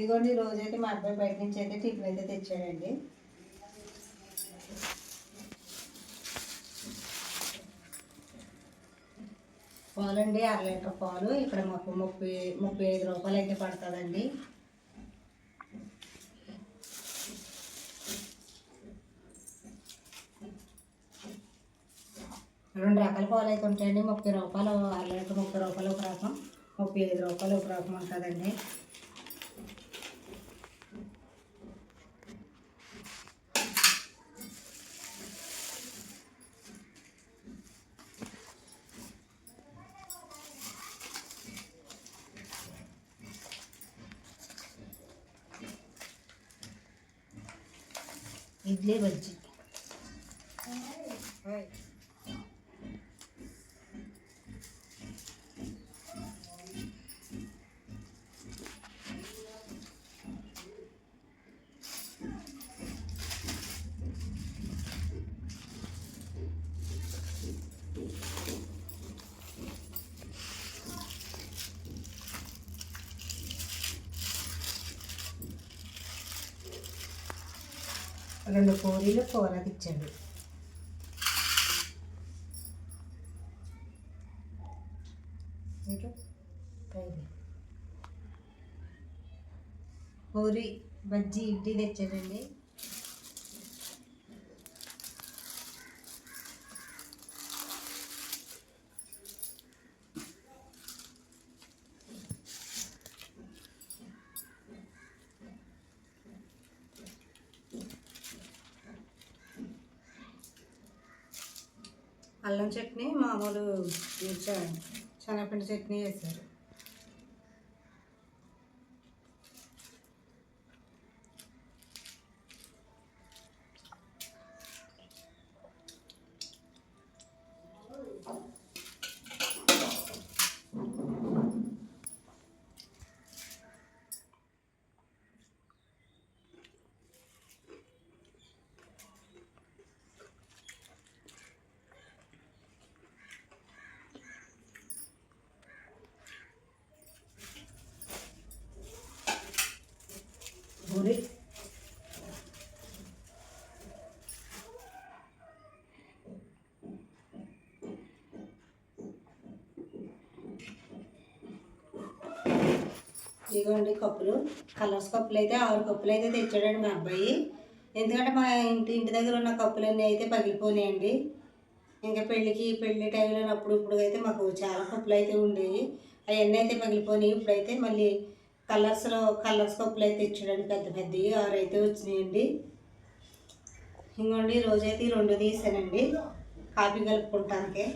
ఇదిగోండి రోజైతే మా అబ్బాయి బయట నుంచి అయితే టిఫిన్ అయితే తెచ్చాడండి. పాలండి అర లీటర్ పాలు. ఇక్కడ మాకు ముప్పై ముప్పై ఐదు రూపాయలు అయితే పడుతుందండి. రెండు రకాల పాలు అయితే ఉంటాయండి. ముప్పై రూపాయలు అర లీటర్ ముప్పై రూపాయలు ఒక రకం ముప్పై ఐదు రూపాయలు ఒక రకం ఉంటుందండి. ఇడ్లీ బజ్జీ రెండు పూరీలు కూర తెచ్చాడు పూరి బజ్జీ ఇడ్లీ తెచ్చాడండి. అల్లం చట్నీ మామూలు శనగపిండి చట్నీ వేశారు పూరి ఇదిగోండి కప్పులు. కలర్స్ కప్పులు అయితే ఆరు కప్పులు అయితే తెచ్చాడండి మా అబ్బాయి. ఎందుకంటే మా ఇంటి ఇంటి దగ్గర ఉన్న కప్పులన్నీ అయితే పగిలిపోయినాయండి. ఇంకా పెళ్ళికి పెళ్ళి టైంలో అప్పుడు ఇప్పుడు అయితే మాకు చాలా కప్పులు అయితే ఉండేవి. అవన్నీ అయితే పగిలిపోయినాయి. ఇప్పుడైతే మళ్ళీ కలర్స్లో కలర్స్ కప్పులు అయితే తెచ్చాడండి. పెద్ద పెద్దవి ఆరు అయితే వచ్చినాయండి. ఇంకోండి రోజైతే ఈ రెండు తీసానండి. కాఫీ కలుపుకుంటానికే.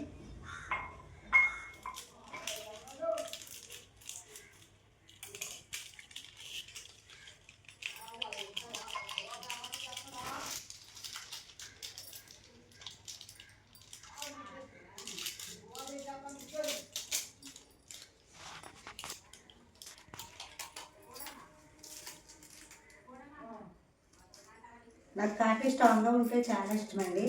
నాకు కాఫీ స్ట్రాంగ్గా ఉంటే చాలా ఇష్టమండి.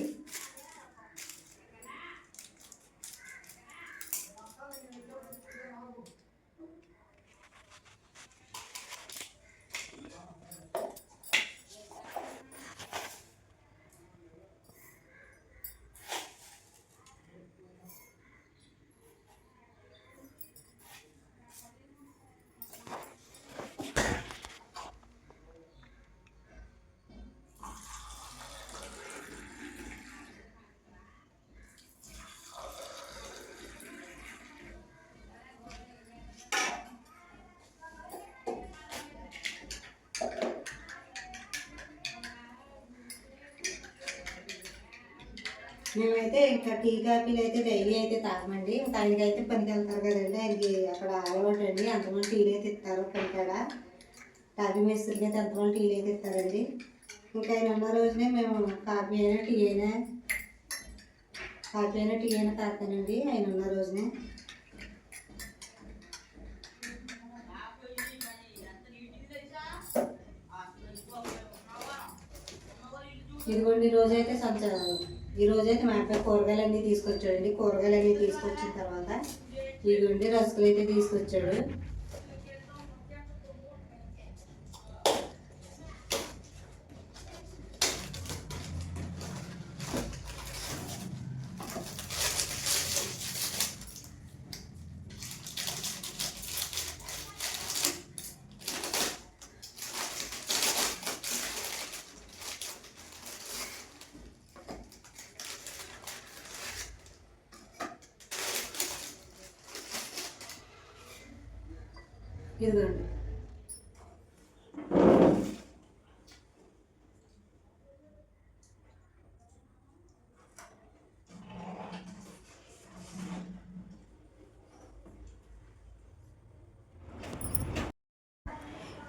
మేమైతే ఇంకా టీ కాఫీలు అయితే డైలీ అయితే తాగమండి. ఇంకా అయితే పనికి వెళ్తారు కదండి. ఆయనకి అక్కడ అలవాటు అండి. అంతమంది టీలు అయితే ఇస్తారు పనికాడ కాఫీ మేస్త్రికి అయితే అంతమంది టీలు అయితే ఇస్తారండి. ఇంకా ఆయన ఉన్న రోజునే మేము కాఫీ అయినా టీ అయినా కాఫీ అయినా టీ అయినా తాగుతానండి ఆయన ఉన్న రోజునే. ఇదిగోండి ఈ రోజైతే సంచ ఈరోజు అయితే మా అబ్బాయి కూరగాయలు అన్నీ తీసుకొచ్చాడండి. కూరగాయలు అన్నీ తీసుకొచ్చిన తర్వాత ఇదిగోండి రసగులు అయితే తీసుకొచ్చాడు. ఇదిగోండి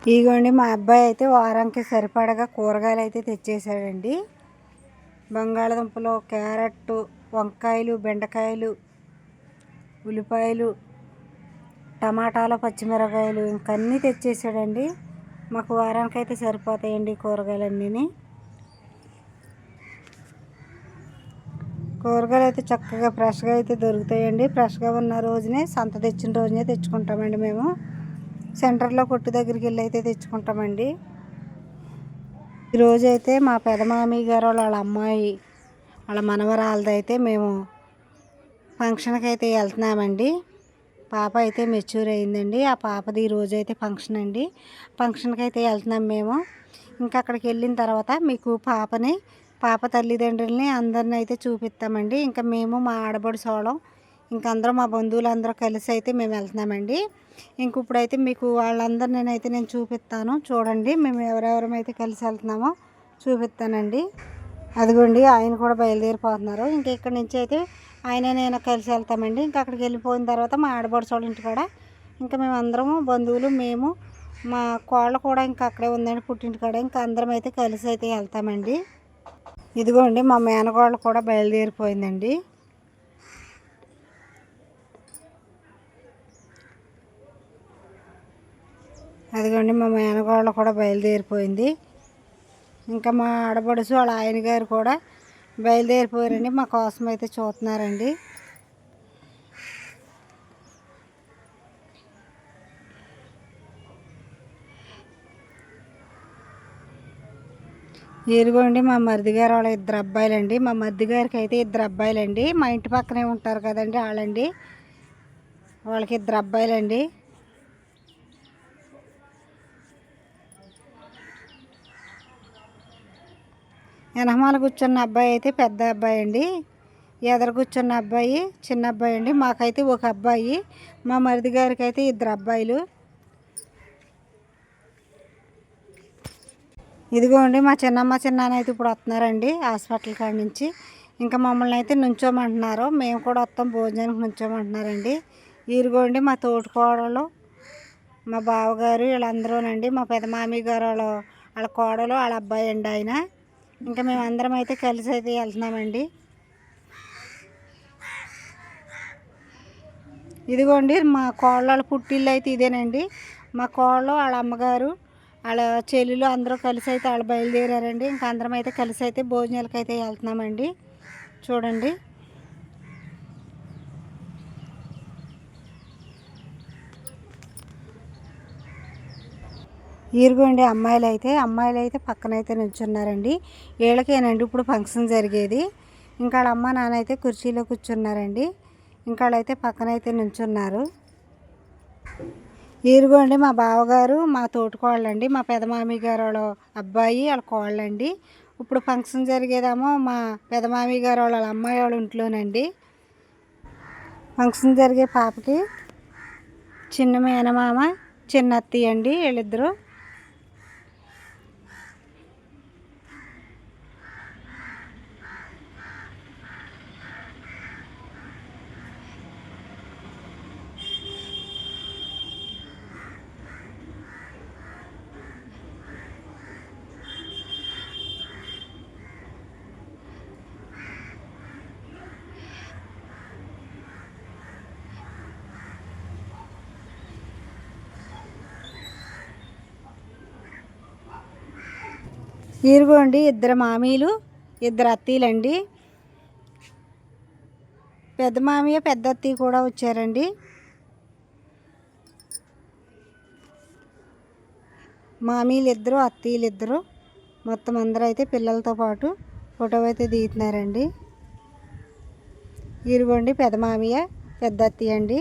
ఇదిగోండి మా అబ్బాయి అయితే వారానికి సరిపడగా కూరగాయలు అయితే తెచ్చేసాడండి. బంగాళదుంపలు క్యారెట్ వంకాయలు బెండకాయలు ఉల్లిపాయలు టమాటాలు పచ్చిమిరకాయలు ఇంకన్నీ తెచ్చేసాడండి. మాకు వారానికి అయితే సరిపోతాయండి కూరగాయలన్నీ కూరగాయలు అయితే చక్కగా ఫ్రెష్గా అయితే దొరుకుతాయండి. ఫ్రెష్గా ఉన్న రోజునే సంత తెచ్చిన రోజునే తెచ్చుకుంటామండి మేము. సెంటర్లో కొట్టు దగ్గరికి వెళ్ళి అయితే తెచ్చుకుంటామండి. ఈరోజు అయితే మా పెదమామి గారు వాళ్ళ అమ్మాయి వాళ్ళ మనవరాలదైతే మేము ఫంక్షన్కి అయితే వెళ్తున్నామండి. పాప అయితే మెచ్యూర్ అయిందండి. ఆ పాపది ఈరోజు అయితే ఫంక్షన్ అండి. ఫంక్షన్కి అయితే వెళ్తున్నాం మేము. ఇంకా అక్కడికి వెళ్ళిన తర్వాత మీకు పాపని పాప తల్లిదండ్రుల్ని అందరిని అయితే చూపిస్తామండి. ఇంకా మేము మా ఆడబడి సోళం ఇంకా అందరూ మా బంధువులు అందరూ కలిసి అయితే మేము వెళ్తున్నామండి. ఇంక ఇప్పుడైతే మీకు వాళ్ళందరినీ అయితే నేను చూపిస్తాను. చూడండి మేము ఎవరెవరమైతే కలిసి వెళ్తున్నామో చూపిస్తానండి. అదిగోండి ఆయన కూడా బయలుదేరిపోతున్నారు. ఇంక ఇక్కడి నుంచి అయితే ఆయన నేను కలిసి వెళ్తామండి. ఇంకా అక్కడికి వెళ్ళిపోయిన తర్వాత మా ఆడబడుచోళ్ళ ఇంటి కూడా ఇంకా మేము అందరము బంధువులు మేము మా కోళ్ళ కూడా ఇంకా అక్కడే ఉందండి పుట్టింటి కాడ. ఇంకా అందరం అయితే కలిసి అయితే వెళ్తామండి. ఇదిగోండి మా మేనకోళ్ళు కూడా బయలుదేరిపోయిందండి. అదిగోండి మా మేనకోళ్ళు కూడా బయలుదేరిపోయింది. ఇంకా మా ఆడబడుసు వాళ్ళ ఆయన గారు కూడా బయలుదేరిపోయారండి. మా కోసం అయితే చూస్తున్నారండి. ఇదిగోండి మా మరిది గారు వాళ్ళ ఇద్దరు అబ్బాయిలండి. మా మరిది గారికి అయితే ఇద్దరు అబ్బాయిలండి. మా ఇంటి పక్కనే ఉంటారు కదండి వాళ్ళండి. వాళ్ళకి ఇద్దరు అబ్బాయిలండి. వెనకమాల కూర్చున్న అబ్బాయి అయితే పెద్ద అబ్బాయి అండి. ఎదరు కూర్చున్న అబ్బాయి చిన్న అబ్బాయి అండి. మాకైతే ఒక అబ్బాయి మా మరిది గారికి అయితే ఇద్దరు అబ్బాయిలు. ఇదిగోండి మా చిన్నమ్మ చిన్నాన్న అయితే ఇప్పుడు వస్తున్నారండి హాస్పిటల్ కాడి నుంచి. ఇంకా మమ్మల్ని అయితే నుంచోమంటున్నారు. మేము కూడా వస్తాం భోజనానికి నుంచోమంటున్నారండి. ఇదిగోండి మా తోటికోడలు మా బావగారు వీళ్ళందరూనండి. మా పెద్ద గారు వాళ్ళ వాళ్ళ కోడలు వాళ్ళ అబ్బాయి అండి ఆయన. ఇంకా మేము అందరం అయితే కలిసి అయితే వెళ్తున్నామండి. ఇదిగోండి మా కోళ్ళ పుట్టిల్లు అయితే ఇదేనండి. మా కోళ్ళు వాళ్ళ అమ్మగారు వాళ్ళ చెల్లెలు అందరూ కలిసి అయితే వాళ్ళు బయలుదేరారండి. ఇంకా అందరం అయితే కలిసి అయితే భోజనాలకు అయితే వెళ్తున్నామండి. చూడండి. ఈరుగోండి అమ్మాయిలు అయితే అమ్మాయిలు అయితే పక్కనైతే నిల్చున్నారండి వీళ్ళకేనండి ఇప్పుడు ఫంక్షన్ జరిగేది. ఇంకా వాళ్ళ అమ్మ నాన్న అయితే కుర్చీలో కూర్చున్నారండి. ఇంకా వాళ్ళైతే పక్కన అయితే నిల్చున్నారు ఈరుగోండి మా బావగారు మా తోటికోళ్ళండి. మా పెదమామి గారు వాళ్ళ అబ్బాయి వాళ్ళ కోళ్ళండి. ఇప్పుడు ఫంక్షన్ జరిగేదేమో మా పెదమామి గారు వాళ్ళ అమ్మాయి వాళ్ళ ఇంట్లోనండి. ఫంక్షన్ జరిగే పాపకి చిన్న మేనమామ చిన్న అత్తయ్య అండి వీళ్ళిద్దరూ. ఇరుగోండి ఇద్దరు మామీలు ఇద్దరు అత్తీలండి. పెద్ద మామయ్య పెద్ద అత్తయ్య కూడా వచ్చారండి. మామీలు ఇద్దరు అత్తీలు ఇద్దరు మొత్తం అందరూ అయితే పిల్లలతో పాటు ఫోటో అయితే దిగుతున్నారండి. ఇరుగోండి పెద్ద మామయ్య పెద్ద అత్తయ్య అండి.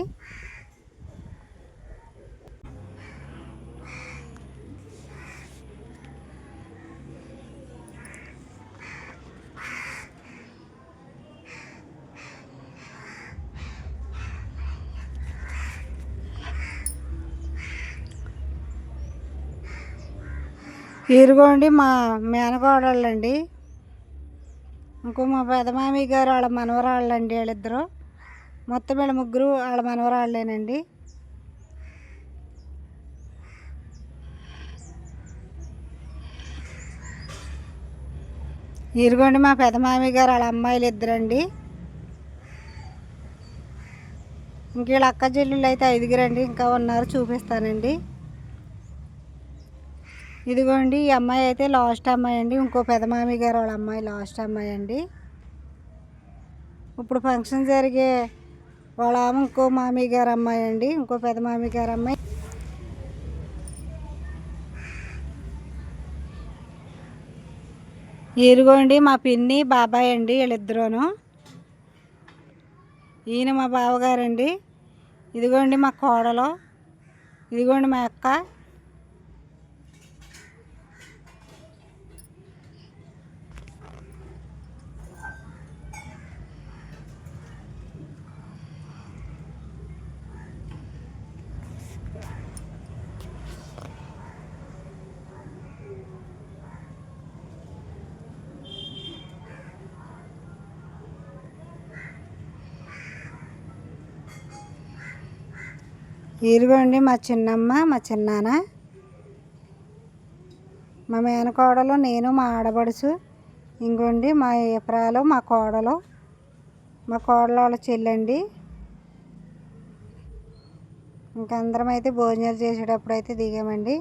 ఇదిగోండి మా మేనగోడళ్ళండి. ఇంకో మా పెదమామి గారు వాళ్ళ మనవరాళ్ళండి వాళ్ళిద్దరు. మొత్తం వీళ్ళ ముగ్గురు వాళ్ళ మనవరాళ్ళేనండి. ఇదిగోండి మా పెదమామి గారు వాళ్ళ అమ్మాయిలు ఇద్దరండి. ఇంక వీళ్ళ అక్క చెల్లెళ్ళు అయితే ఐదుగురండి. ఇంకా ఉన్నారు చూపిస్తానండి. ఇదిగోండి ఈ అమ్మాయి అయితే లాస్ట్ అమ్మాయి అండి. ఇంకో పెదమామి గారు వాళ్ళ అమ్మాయి లాస్ట్ అమ్మాయి అండి. ఇప్పుడు ఫంక్షన్ జరిగే వాళ్ళ ఆమె ఇంకో మామి గారు అమ్మాయి అండి. ఇంకో పెద్ద మామి గారు అమ్మాయి. ఇరుగోండి మా పిన్ని బాబాయ్ అండి వీళ్ళిద్దరూను. ఈయన మా బావగారండి. ఇదిగోండి మా కోడలు. ఇదిగోండి మా అక్క. ఇదిగోండి మా చిన్నమ్మ మా చిన్నాన్న మా మేనకోడలు నేను మా ఆడబడుచు ఇంకోండి మా ఇప్రాలు మా కోడలు. మా కోడలు వాళ్ళ చెల్లండి. ఇంకందరం అయితే భోజనాలు చేసేటప్పుడు అయితే దిగామండి.